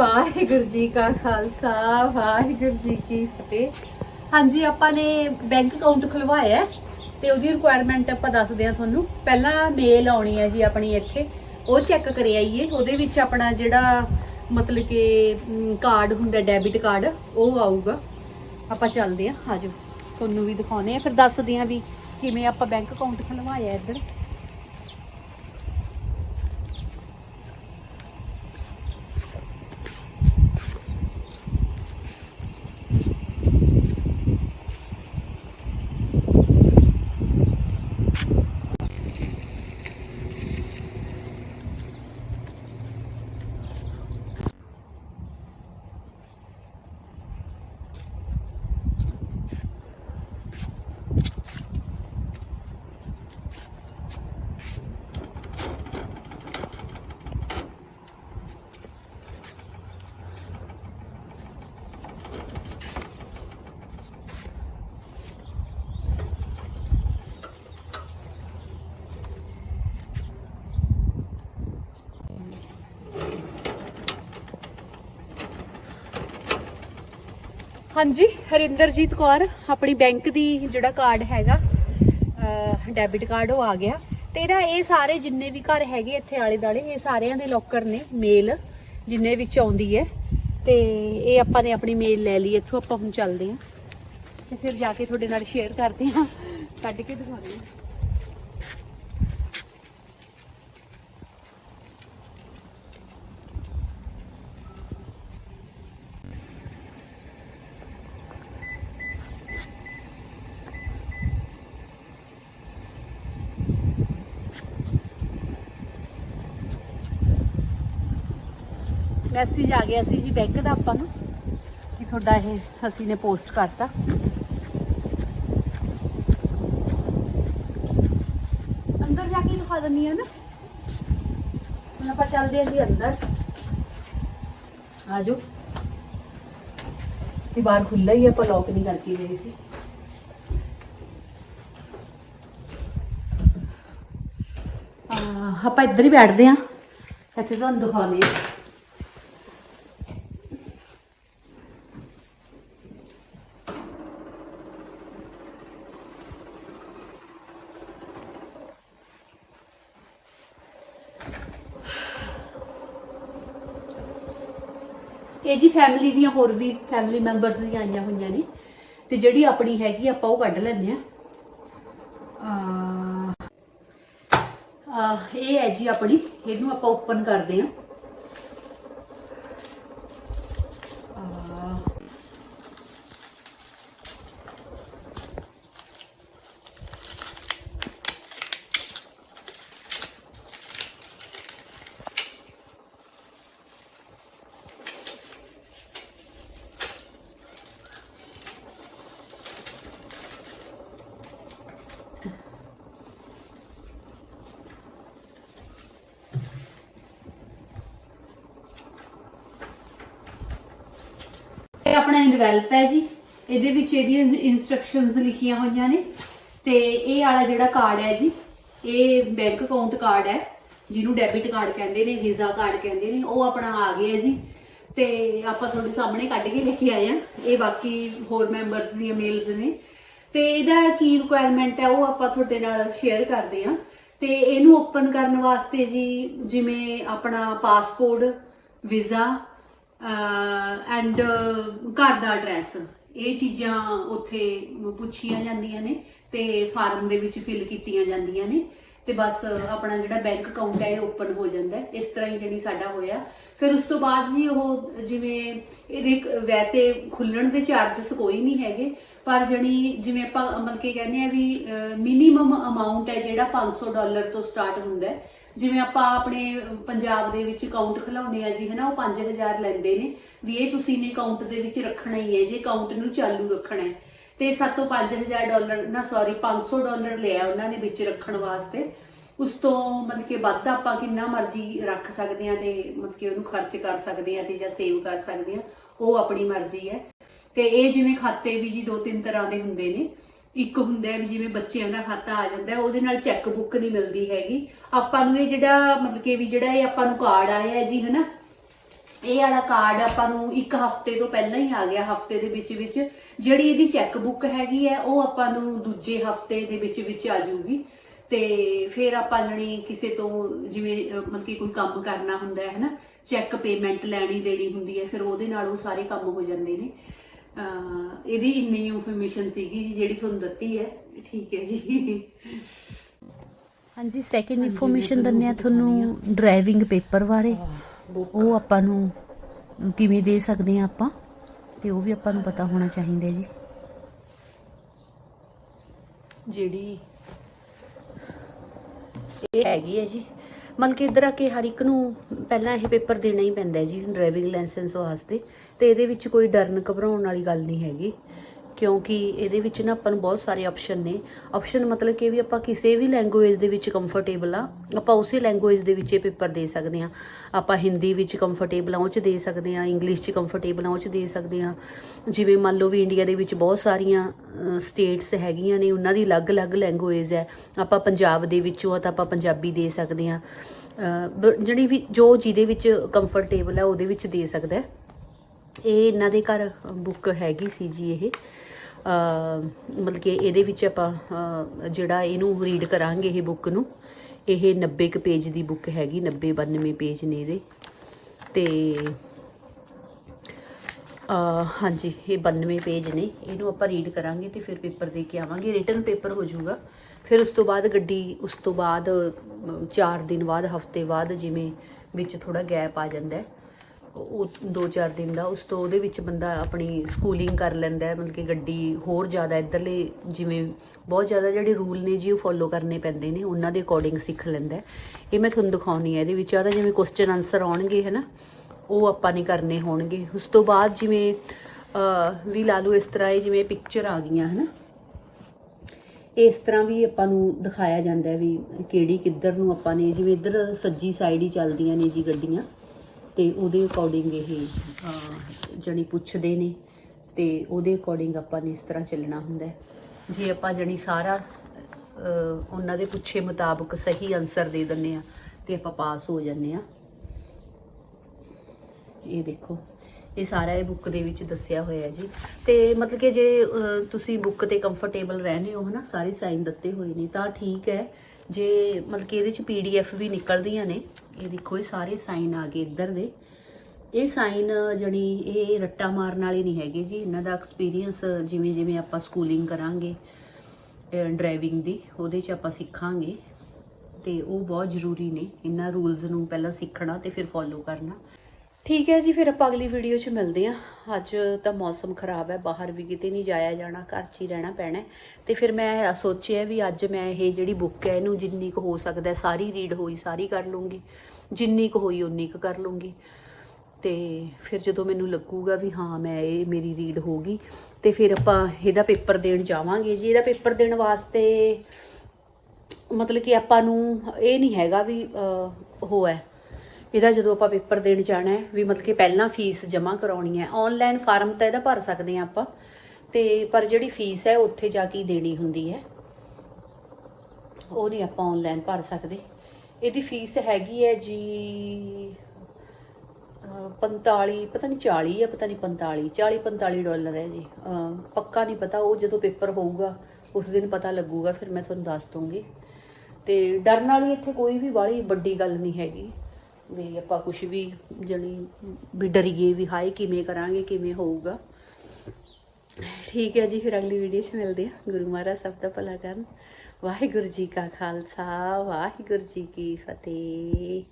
ਵਾਹਿਗੁਰੂ ਜੀ ਕਾ ਖਾਲਸਾ, ਵਾਹਿਗੁਰੂ ਜੀ ਕੀ ਫਤਿਹ। ਹਾਂਜੀ, ਆਪਾਂ ਨੇ ਬੈਂਕ ਅਕਾਊਂਟ ਖੁਲਵਾਇਆ ਹੈ ਤੇ ਉਹਦੀ ਰਿਕੁਆਇਰਮੈਂਟ ਆਪਾਂ ਦੱਸਦੇ ਆ ਤੁਹਾਨੂੰ। ਪਹਿਲਾਂ ਮੇਲ ਆਉਣੀ ਹੈ ਜੀ ਆਪਣੀ ਇੱਥੇ। ਉਹ ਚੈੱਕ ਕਰੇ ਆਈਏ। ਉਹਦੇ ਵਿੱਚ ਆਪਣਾ ਜਿਹੜਾ ਮਤਲਬ ਕਿ ਕਾਰਡ ਹੁੰਦਾ ਡੈਬਿਟ ਕਾਰਡ ਉਹ ਆਊਗਾ। ਆਪਾਂ ਚੱਲਦੇ ਆ ਆਜੋ। ਤੁਹਾਨੂੰ ਵੀ ਦਿਖਾਉਨੇ ਆ ਫਿਰ ਦੱਸਦੇ ਆ ਵੀ ਕਿਵੇਂ ਆਪਾਂ ਬੈਂਕ ਅਕਾਊਂਟ ਖੁਲਵਾਇਆ ਇੱਧਰ। ਹਾਂਜੀ, ਹਰਿੰਦਰਜੀਤ ਕੌਰ, ਆਪਣੀ ਬੈਂਕ ਦੀ ਜਿਹੜਾ ਕਾਰਡ ਹੈਗਾ ਡੈਬਿਟ ਕਾਰਡ ਉਹ ਆ ਗਿਆ। ਤੇਰਾ ਇਹ ਸਾਰੇ ਜਿੰਨੇ ਵੀ ਘਰ ਹੈਗੇ ਇੱਥੇ ਆਲੇ ਦਾਲੇ ਇਹ ਸਾਰਿਆਂ ਦੇ ਲੋਕਰ ਨੇ ਮੇਲ ਜਿੰਨੇ ਵਿੱਚ ਆਉਂਦੀ ਹੈ। ਤੇ ਇਹ ਆਪਾਂ ਨੇ ਆਪਣੀ ਮੇਲ ਲੈ ਲਈ, ਇੱਥੋਂ ਆਪਾਂ ਹੁਣ ਚੱਲਦੇ ਹਾਂ। ਤੇ ਫਿਰ ਜਾ ਕੇ ਤੁਹਾਡੇ ਨਾਲ ਸ਼ੇਅਰ ਕਰਦੇ ਹਾਂ। ਕੱਢ ਕੇ ਦਿਖਾਉਂਦੇ ਹਾਂ। ਮੈਸੇਜ ਆ ਗਿਆ ਸੀ ਜੀ ਬੈਂਕ ਦਾ ਆਪਾਂ ਨੂੰ ਕਿ ਤੁਹਾਡਾ ਇਹ ਅਸੀਂ ਨੇ ਪੋਸਟ ਕਰਤਾ। ਅੰਦਰ ਜਾ ਕੇ ਦਿਖਾ ਦਿੰਨੀ ਆ ਨਾ। ਹੁਣ ਆਪਾਂ ਚੱਲਦੇ ਹਾਂ ਜੀ ਅੰਦਰ। ਆਜੋ। ਤੇ ਬਾਹਰ ਖੁੱਲਾ ਹੀ ਆਪਾਂ ਲੋਕ ਨਹੀਂ ਕਰਕੇ ਗਏ ਸੀ। ਆਪਾਂ ਇੱਧਰ ਹੀ ਬੈਠਦੇ ਆਂ। ਇੱਥੇ ਤੁਹਾਨੂੰ ਦਿਖਾਉਂਦੇ ਆ। ਇਹ ਜੀ ਫੈਮਿਲੀ ਦੀਆਂ ਹੋਰ ਵੀ ਫੈਮਿਲੀ ਮੈਂਬਰਸ ਦੀਆਂ ਆਈਆਂ ਹੋਈਆਂ ਨੇ। ਤੇ ਜਿਹੜੀ ਆਪਣੀ ਹੈਗੀ ਆਪਾਂ ਉਹ ਕੱਢ ਲੈਂਦੇ ਆ ਆ ਇਹ ਹੈ ਜੀ ਆਪਣੀ। ਇਹਨੂੰ ਆਪਾਂ ਓਪਨ ਕਰਦੇ ਆ ਇਹ ਆਪਣਾ ਹੈ ਜੀ। ਇਹਦੇ ਵਿੱਚ ਇਹਦੀਆਂ ਇਨਸਟਰਕਸ਼ਨਸ ਲਿਖੀਆਂ ਹੋਈਆਂ ਨੇ। ਤੇ ਇਹ ਵਾਲਾ ਜਿਹੜਾ ਕਾਰਡ ਹੈ ਜੀ, ਇਹ ਬੈਂਕ ਅਕਾਊਂਟ ਕਾਰਡ ਹੈ, ਜਿਹਨੂੰ ਡੈਬਿਟ ਕਾਰਡ ਕਹਿੰਦੇ ਨੇ ਵੀਜ਼ਾ ਕਾਰਡ ਕਹਿੰਦੇ ਨੇ, ਉਹ ਆਪਣਾ ਆ ਗਿਆ ਜੀ। ਤੇ ਆਪਾਂ ਤੁਹਾਡੇ ਸਾਹਮਣੇ ਕੱਢ ਕੇ ਲੈ ਕੇ ਆਏ ਆ ਇਹ ਬਾਕੀ ਹੋਰ ਮੈਂਬਰਸ ਦੀਆਂ ਮੇਲਸ ਨੇ। ਤੇ ਇਹਦਾ ਕੀ ਰਿਕੁਆਇਰਮੈਂਟ ਹੈ, ਉਹ ਆਪਾਂ ਤੁਹਾਡੇ ਨਾਲ ਸ਼ੇਅਰ ਕਰਦੇ ਆ ਤੇ ਇਹਨੂੰ ਓਪਨ ਕਰਨ ਵਾਸਤੇ ਜੀ, ਜਿਵੇਂ ਆਪਣਾ ਪਾਸਪੋਰਟ ਵੀਜ਼ਾ ਐਂਡ ਘਰ ਦਾ ਐਡਰੈਸ ਇਹ ਚੀਜ਼ਾਂ ਉੱਥੇ ਪੁੱਛੀਆਂ ਜਾਂਦੀਆਂ ਨੇ ਤੇ ਫਾਰਮ ਦੇ ਵਿੱਚ ਫਿਲ ਕੀਤੀਆਂ ਜਾਂਦੀਆਂ ਨੇ ਤੇ ਬਸ ਆਪਣਾ ਜਿਹੜਾ ਬੈਂਕ ਅਕਾਊਂਟ ਹੈ, ਇਹ ਓਪਨ ਹੋ ਜਾਂਦਾ ਇਸ ਤਰ੍ਹਾਂ ਹੀ ਜਿਹੜੀ ਸਾਡਾ ਹੋਇਆ। ਫਿਰ ਉਸ ਤੋਂ ਬਾਅਦ ਜੀ ਉਹ ਜਿਵੇਂ ਇਹਦੇ ਵੈਸੇ ਖੁੱਲਣ ਦੇ ਚਾਰजेस ਕੋਈ ਨਹੀਂ ਹੈਗੇ, ਪਰ ਜਣੀ ਜਿਵੇਂ ਆਪਾਂ ਮਤਲਬ ਕਿ ਕਹਿੰਦੇ ਆ ਵੀ ਮਿਨੀਮਮ ਅਮਾਉਂਟ ਹੈ ਜਿਹੜਾ 500 ਡਾਲਰ ਤੋਂ ਸਟਾਰਟ ਹੁੰਦਾ ਹੈ ਜਿਵੇਂ ਆਪਾਂ ਆਪਣੇ ਪੰਜਾਬ ਦੇ ਵਿੱਚ ਅਕਾਊਂਟ ਖਲਾਉਂਦੇ ਆ ਜੀ, ਹਨਾ, ਉਹ 5000 ਲੈਂਦੇ ਨੇ, ਵੀ ਇਹ ਤੁਸੀਂ ਨੇ ਅਕਾਊਂਟ ਦੇ ਵਿੱਚ ਰੱਖਣਾ ਹੀ ਹੈ, ਜੇ ਅਕਾਊਂਟ ਨੂੰ ਚਾਲੂ ਰੱਖਣਾ ਹੈ। ਤੇ 7 ਤੋਂ 5000 ਡਾਲਰ ਨਾ ਸੌਰੀ 500 ਡਾਲਰ ਲਿਆ ਉਹਨਾਂ ਨੇ ਵਿੱਚ ਰੱਖਣ ਵਾਸਤੇ। ਉਸ ਤੋਂ ਮਤਲਬ ਕਿ ਵੱਧ ਆਪਾਂ ਕਿੰਨਾ ਮਰਜ਼ੀ ਰੱਖ ਸਕਦੇ ਆ ਤੇ ਮਤਲਬ ਕਿ ਉਹਨੂੰ ਖਰਚ ਕਰ ਸਕਦੇ ਆ ਤੇ ਜਾਂ ਸੇਵ ਕਰ ਸਕਦੇ ਆ ਉਹ ਆਪਣੀ ਮਰਜ਼ੀ ਹੈ। ਤੇ ਇਹ ਜਿਵੇਂ ਖਾਤੇ ਵੀ ਜੀ ਦੋ ਤਿੰਨ ਤਰ੍ਹਾਂ ਦੇ ਹੁੰਦੇ ਨੇ। ਇੱਕ ਹੁੰਦਾ ਹੈ ਵੀ ਜਿਵੇਂ ਬੱਚਿਆਂ ਦਾ ਖਾਤਾ ਆ ਜਾਂਦਾ ਹੈ, ਉਹਦੇ ਨਾਲ ਚੈੱਕ ਬੁੱਕ ਨਹੀਂ ਮਿਲਦੀ ਹੈਗੀ। ਆਪਾਂ ਨੂੰ ਇਹ ਜਿਹੜਾ ਮਤਲਬ ਕਿ ਵੀ ਜਿਹੜਾ ਇਹ ਆਪਾਂ ਨੂੰ ਕਾਰਡ ਆਇਆ ਹੈ ਜੀ ਹਨਾ? ਇਹ ਵਾਲਾ ਕਾਰਡ ਆਪਾਂ ਨੂੰ ਇੱਕ ਹਫ਼ਤੇ ਤੋਂ ਪਹਿਲਾਂ ਹੀ ਆ ਗਿਆ ਹਫ਼ਤੇ ਦੇ ਵਿੱਚ ਵਿੱਚ। ਜਿਹੜੀ ਇਹਦੀ ਚੈੱਕ ਬੁੱਕ ਹੈਗੀ ਹੈ ਉਹ ਆਪਾਂ ਨੂੰ ਦੂਜੇ ਹਫ਼ਤੇ ਦੇ ਵਿੱਚ ਵਿੱਚ ਆ ਜਾਊਗੀ ਤੇ ਫਿਰ ਆਪਾਂ ਜਣੀ ਕਿਸੇ ਤੋਂ ਜਿਵੇਂ ਮਤਲਬ ਕਿ ਕੋਈ ਕੰਮ ਕਰਨਾ ਹੁੰਦਾ ਹੈ ਹਨਾ? ਚੈੱਕ ਪੇਮੈਂਟ ਲੈਣੀ ਦੇਣੀ ਹੁੰਦੀ ਹੈ ਫਿਰ ਉਹਦੇ ਨਾਲ ਉਹ ਸਾਰੇ ਕੰਮ ਹੋ ਜਾਂਦੇ ਨੇ। ਇਹਦੀ ਇੰਨੀ ਇਨਫੋਰਮੇਸ਼ਨ ਸੀਗੀ ਜੀ ਜਿਹੜੀ ਤੁਹਾਨੂੰ ਦਿੱਤੀ ਹੈ। ਠੀਕ ਹੈ ਜੀ। ਹਾਂਜੀ ਸੈਕਿੰਡ ਇਨਫੋਰਮੇਸ਼ਨ ਦਿੰਦੇ ਆ। ਤੁਹਾਨੂੰ ਡਰਾਈਵਿੰਗ ਪੇਪਰ ਬਾਰੇ। ਉਹ ਆਪਾਂ ਨੂੰ ਕਿਵੇਂ ਦੇ ਸਕਦੇ ਆ ਆਪਾਂ ਤੇ ਉਹ ਵੀ ਆਪਾਂ ਨੂੰ ਪਤਾ ਹੋਣਾ ਚਾਹੀਦਾ ਜੀ। ਜਿਹੜੀ ਇਹ ਹੈਗੀ ਹੈ ਜੀ। ਮਤਲਬ ਕਿ ਇੱਧਰ ਆ ਕੇ ਹਰ ਇੱਕ ਨੂੰ ਪਹਿਲਾਂ ਇਹ ਪੇਪਰ ਦੇਣਾ ਹੀ ਪੈਂਦਾ ਜੀ ਡਰਾਈਵਿੰਗ ਲਾਇਸੈਂਸ ਵਾਸਤੇ, ਤੇ ਇਹਦੇ ਵਿੱਚ ਕੋਈ ਡਰਨ ਘਬਰਾਉਣ ਵਾਲੀ ਗੱਲ ਨਹੀਂ ਹੈਗੀ। ਕਿਉਂਕਿ ਇਹਦੇ ਵਿੱਚ ਨਾ ਆਪਾਂ ਨੂੰ ਬਹੁਤ ਸਾਰੇ ਆਪਸ਼ਨ ਨੇ। ਆਪਸ਼ਨ ਮਤਲਬ ਕਿ ਵੀ ਆਪਾਂ ਕਿਸੇ ਵੀ ਲੈਂਗੁਏਜ ਦੇ ਵਿੱਚ ਕੰਫਰਟੇਬਲ ਆ, ਆਪਾਂ ਉਸੇ ਲੈਂਗੁਏਜ ਦੇ ਵਿੱਚ ਇਹ ਪੇਪਰ ਦੇ ਸਕਦੇ ਆ ਆਪਾਂ ਹਿੰਦੀ ਵਿੱਚ ਕੰਫਰਟੇਬਲ ਆ, ਉਹ ਚ ਦੇ ਸਕਦੇ ਆ ਇੰਗਲਿਸ਼ ਚ ਕੰਫਰਟੇਬਲ ਆ, ਉਹ ਚ ਦੇ ਸਕਦੇ ਆ ਜਿਵੇਂ ਮੰਨ ਲਓ ਵੀ ਇੰਡੀਆ ਦੇ ਵਿੱਚ ਬਹੁਤ ਸਾਰੀਆਂ ਸਟੇਟਸ ਹੈਗੀਆਂ ਨੇ, ਉਹਨਾਂ ਦੀ ਅਲੱਗ-ਅਲੱਗ ਲੈਂਗੁਏਜ ਹੈ। ਆਪਾਂ ਪੰਜਾਬ ਦੇ ਵਿੱਚੋਂ ਆ ਤਾਂ ਆਪਾਂ ਪੰਜਾਬੀ ਦੇ ਸਕਦੇ ਆ ਜਿਹੜੀ ਵੀ ਜੋ ਜਿਹਦੇ ਵਿੱਚ ਕੰਫਰਟੇਬਲ ਹੈ ਉਹਦੇ ਵਿੱਚ ਦੇ ਸਕਦਾ ਇਹ ਇਹਨਾਂ ਦੇ ਘਰ ਬੁੱਕ ਹੈਗੀ ਸੀ ਜੀ ਇਹ। ਮਤਲਬ ਕਿ ਇਹਦੇ ਵਿੱਚ ਆਪਾਂ ਜਿਹੜਾ ਇਹਨੂੰ ਰੀਡ ਕਰਾਂਗੇ ਇਹ ਬੁੱਕ ਨੂੰ, ਇਹ 90 ਕੁ ਪੇਜ ਦੀ ਬੁੱਕ ਹੈਗੀ 90 92 ਪੇਜ ਨੇ ਇਹਦੇ। ਤੇ ਹਾਂਜੀ, ਇਹ 92 ਪੇਜ ਨੇ, ਇਹਨੂੰ ਆਪਾਂ ਰੀਡ ਕਰਾਂਗੇ ਤੇ ਫਿਰ ਪੇਪਰ ਦੇ ਕੇ ਆਵਾਂਗੇ ਰਿਟਨ ਪੇਪਰ ਹੋ ਜਾਊਗਾ। ਫਿਰ ਉਸ ਤੋਂ ਬਾਅਦ ਗੱਡੀ, ਉਸ ਤੋਂ ਬਾਅਦ 4 ਦਿਨ ਬਾਅਦ, ਹਫ਼ਤੇ ਬਾਅਦ ਜਿਵੇਂ ਵਿੱਚ ਥੋੜਾ ਗੈਪ ਆ ਜਾਂਦਾ ਹੈ। ਉਹ 2-4 ਦਿਨ ਦਾ, ਉਸ ਤੋਂ ਉਹਦੇ ਵਿੱਚ ਬੰਦਾ ਆਪਣੀ ਸਕੂਲਿੰਗ ਕਰ ਲੈਂਦਾ ਹੈ, ਮਤਲਬ ਕਿ ਗੱਡੀ ਹੋਰ ਜ਼ਿਆਦਾ ਇੱਧਰਲੇ ਜਿਵੇਂ ਬਹੁਤ ਜ਼ਿਆਦਾ ਜਿਹੜੇ ਰੂਲ ਨੇ ਜੀ, ਉਹ ਫੋਲੋ ਕਰਨੇ ਪੈਂਦੇ ਨੇ, ਉਹਨਾਂ ਦੇ ਅਕੋਰਡਿੰਗ ਸਿੱਖ ਲੈਂਦਾ ਇਹ ਮੈਂ ਤੁਹਾਨੂੰ ਦਿਖਾਉਣੀ ਹੈ, ਇਹਦੇ ਵਿੱਚ ਆਦਾ ਜਿਵੇਂ ਕੁਐਸਚਨ ਆਨਸਰ ਆਉਣਗੇ ਹੈ ਨਾ ਉਹ ਆਪਾਂ ਨੇ ਕਰਨੇ ਹੋਣਗੇ। ਉਸ ਤੋਂ ਬਾਅਦ ਜਿਵੇਂ ਵੀ ਲਾ ਲਓ ਇਸ ਤਰ੍ਹਾਂ ਇਹ ਜਿਵੇਂ ਪਿਕਚਰ ਆ ਗਈਆਂ ਹੈ ਨਾ ਇਸ ਤਰ੍ਹਾਂ ਵੀ ਆਪਾਂ ਨੂੰ ਦਿਖਾਇਆ ਜਾਂਦਾ ਵੀ ਕਿਹੜੀ ਕਿੱਧਰ ਨੂੰ ਆਪਾਂ ਨੇ, ਜਿਵੇਂ ਇੱਧਰ ਸੱਜੀ ਸਾਈਡ ਹੀ ਚੱਲਦੀਆਂ ਨੇ ਜੀ ਗੱਡੀਆਂ। ਤੇ ਉਹਦੇ ਅਕੋਰਡਿੰਗ ਇਹ ਅਹ, ਜਣੀ ਪੁੱਛਦੇ ਨੇ ਤੇ ਉਹਦੇ ਅਕੋਰਡਿੰਗ ਆਪਾਂ ਨੇ ਇਸ ਤਰ੍ਹਾਂ ਚੱਲਣਾ ਹੁੰਦਾ ਜੇ ਆਪਾਂ ਜਣੀ ਸਾਰਾ ਉਹਨਾਂ ਦੇ ਪੁੱਛੇ ਮੁਤਾਬਕ ਸਹੀ ਆਨਸਰ ਦੇ ਦਿੰਨੇ ਆ ਤੇ ਆਪਾਂ ਪਾਸ ਹੋ ਜਾਂਦੇ ਆ ਇਹ ਦੇਖੋ ਇਹ ਸਾਰਾ ਇਹ ਬੁੱਕ ਦੇ ਵਿੱਚ ਦੱਸਿਆ ਹੋਇਆ ਹੈ ਜੀ। ਤੇ ਮਤਲਬ ਕਿ ਜੇ ਤੁਸੀਂ ਬੁੱਕ ਤੇ ਕੰਫਰਟੇਬਲ ਰਹਿੰਦੇ ਹੋ ਹਨਾ ਸਾਰੇ ਸਾਈਨ ਦਿੱਤੇ ਹੋਏ ਨੇ ਤਾਂ ਠੀਕ ਹੈ। ਜੇ ਮਤਲਬ ਕਿ ਇਹਦੇ ਚ ਪੀਡੀਐਫ ਵੀ ਨਿਕਲਦੀਆਂ ਨੇ, ਇਹ ਦੇਖੋ ਇਹ ਸਾਰੇ ਸਾਈਨ ਆ ਗਏ ਇੱਧਰ ਦੇ। ਇਹ ਸਾਈਨ ਜਣੀ ਇਹ ਰੱਟਾ ਮਾਰਨ ਵਾਲੇ ਨਹੀਂ ਹੈਗੇ ਜੀ, ਇਹਨਾਂ ਦਾ ਐਕਸਪੀਰੀਅੰਸ ਜਿਵੇਂ ਜਿਵੇਂ ਆਪਾਂ ਸਕੂਲਿੰਗ ਕਰਾਂਗੇ ਡਰਾਈਵਿੰਗ ਦੀ, ਉਹਦੇ 'ਚ ਆਪਾਂ ਸਿੱਖਾਂਗੇ। ਤੇ ਉਹ ਬਹੁਤ ਜ਼ਰੂਰੀ ਨੇ, ਇਹਨਾਂ ਰੂਲਸ ਨੂੰ ਪਹਿਲਾਂ ਸਿੱਖਣਾ ਤੇ ਫਿਰ ਫੋਲੋ ਕਰਨਾ। ਠੀਕ ਹੈ ਜੀ ਫਿਰ ਆਪਾਂ ਅਗਲੀ ਵੀਡੀਓ 'ਚ ਮਿਲਦੇ ਹਾਂ। ਅੱਜ ਤਾਂ ਮੌਸਮ ਖਰਾਬ ਹੈ ਬਾਹਰ ਵੀ ਕਿਤੇ ਨਹੀਂ ਜਾਇਆ ਜਾਣਾ ਘਰ 'ਚ ਹੀ ਰਹਿਣਾ ਪੈਣਾ ਹੈ। ਤੇ ਫਿਰ ਮੈਂ ਸੋਚਿਆ ਵੀ ਅੱਜ ਮੈਂ ਇਹ ਜਿਹੜੀ ਬੁੱਕ ਹੈ ਇਹਨੂੰ ਜਿੰਨੀ ਕੁ ਹੋ ਸਕਦਾ ਸਾਰੀ ਰੀਡ ਹੋਈ ਸਾਰੀ ਕਰ ਲੂੰਗੀ। ਜਿੰਨੀ ਕੁ ਹੋਈ ਉਨੀ ਕੁ ਕਰ ਲੂੰਗੀ। ਤੇ ਫਿਰ ਜਦੋਂ ਮੈਨੂੰ ਲੱਗੂਗਾ ਵੀ ਹਾਂ ਮੈਂ ਇਹ ਮੇਰੀ ਰੀਡ ਹੋ ਗਈ ਤੇ ਫਿਰ ਆਪਾਂ ਇਹਦਾ ਪੇਪਰ ਦੇਣ ਜਾਵਾਂਗੇ ਜੀ। ਇਹਦਾ ਪੇਪਰ ਦੇਣ ਵਾਸਤੇ ਮਤਲਬ ਕਿ ਆਪਾਂ ਨੂੰ ਇਹ ਨਹੀਂ ਹੈਗਾ ਵੀ ਅਹ, ਉਹ ਹੈ। ਇਹਦਾ ਜਦੋਂ ਆਪਾਂ ਪੇਪਰ ਦੇਣ ਜਾਣਾ ਹੈ, ਵੀ ਮਤਲਬ ਕਿ ਪਹਿਲਾਂ ਫੀਸ ਜਮ੍ਹਾਂ ਕਰਾਉਣੀ ਹੈ ਆਨਲਾਈਨ ਫਾਰਮ ਤਾਂ ਇਹਦਾ ਭਰ ਸਕਦੇ ਆ ਆਪਾਂ, ਤੇ ਪਰ ਜਿਹੜੀ ਫੀਸ ਹੈ ਉੱਥੇ ਜਾ ਕੇ ਹੀ ਦੇਣੀ ਹੁੰਦੀ ਹੈ। ਉਹ ਨਹੀਂ ਆਪਾਂ ਆਨਲਾਈਨ ਭਰ ਸਕਦੇ। ਇਹਦੀ ਫੀਸ ਹੈਗੀ ਹੈ ਜੀ, ਅਹ 45 ਪਤਾ ਨਹੀਂ 40 ਹੈ, ਪਤਾ ਨਹੀਂ 45 40 45 ਡਾਲਰ ਹੈ ਜੀ। ਪੱਕਾ ਨਹੀਂ ਪਤਾ, ਉਹ ਜਦੋਂ ਪੇਪਰ ਹੋਊਗਾ, ਉਸ ਦਿਨ ਪਤਾ ਲੱਗੂਗਾ, ਫਿਰ ਮੈਂ ਤੁਹਾਨੂੰ ਦੱਸ ਦੂੰਗੀ ਤੇ ਡਰਨ ਵਾਲੀ ਇੱਥੇ ਕੋਈ ਵੀ ਬਾਹਲੀ ਵੱਡੀ ਗੱਲ ਨਹੀਂ ਹੈਗੀ। ਵੀ ਆਪਾਂ ਕੁਝ ਵੀ ਜਣੀ ਵੀ ਡਰੀਏ ਵੀ, ਹਾਏ ਕਿਵੇਂ ਕਰਾਂਗੇ, ਕਿਵੇਂ ਹੋਊਗਾ। ਠੀਕ ਹੈ ਜੀ, ਫਿਰ ਅਗਲੀ ਵੀਡੀਓ 'ਚ ਮਿਲਦੇ ਹਾਂ। ਗੁਰੂ ਮਹਾਰਾਜ ਸਭ ਦਾ ਭਲਾ ਕਰਨ। ਵਾਹਿਗੁਰੂ ਜੀ ਕਾ ਖਾਲਸਾ, ਵਾਹਿਗੁਰੂ ਜੀ ਕੀ ਫਤਿਹ।